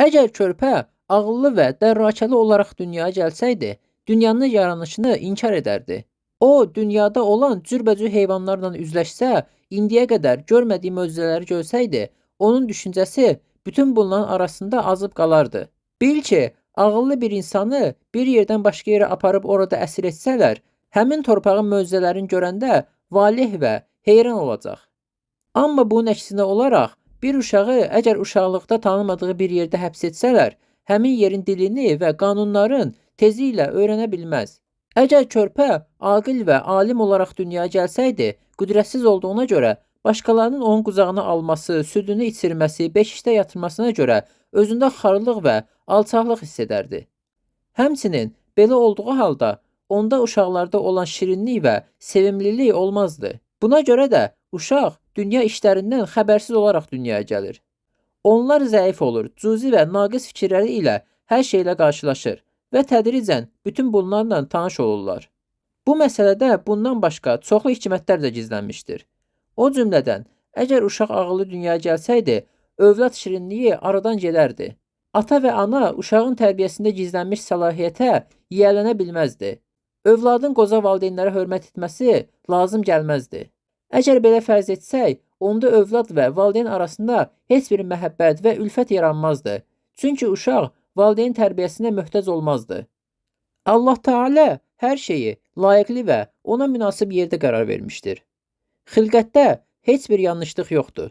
Əgər körpə ağıllı və dərrakəli olaraq dünyaya gəlsəydi, dünyanın yaranışını inkar edərdi. O, dünyada olan cürbəcür heyvanlarla üzləşsə, indiyə qədər görmədiyi möcüzələri görsəydi, onun düşüncəsi bütün bunların arasında azıb qalardı. Bil ki, ağıllı bir insanı bir yerdən başqa yerə aparıb orada əsir etsələr, həmin torpağın möcüzələrini görəndə valeh və heyran olacaq. Amma bunun əksinə olaraq bir uşağı əgər uşaqlıqda tanımadığı bir yerdə həbs etsələr, həmin yerin dilini və qanunların tezliklə öyrənə bilməz. Əgər körpə aqil və alim olaraq dünyaya gəlsəydi, qüdrətsiz olduğuna görə başqalarının onun qucağına alması, südünü içirməsi, beşikdə yatırmasına görə özündə xarlıq və alçaqlıq hiss edərdi. Həmçinin belə olduğu halda onda uşaqlarda olan şirinlik və sevimlilik olmazdı. Buna görə də uşaq dünya işlərindən xəbərsiz olaraq dünyaya gəlir. Onlar zəif olur, cüzi və naqis fikirləri ilə hər şeylə qarşılaşır və tədricən bütün bunlarla tanış olurlar. Bu məsələdə bundan başqa çoxlu hikmətlər də gizlənmişdir. O cümlədən, əgər uşaq ağıllı dünyaya gəlsəydi, övlad şirinliyi aradan gedərdi. Ata və ana uşağın tərbiyəsində gizlənmiş səlahiyyətə yiyələnə bilməzdi. Övladın qoca valideynlərə hörmət etməsi lazım gəlməzdi. Əgər belə fərz etsək, onda övlad və valideyn arasında heç bir məhəbbət və ülfət yaranmazdı. Çünki uşaq valideyn tərbiyəsinə möhtac olmazdı. Allah Taala hər şeyi layiqli və ona münasib yerdə qərar vermişdir. Xilqətdə heç bir yanlışlıq yoxdur.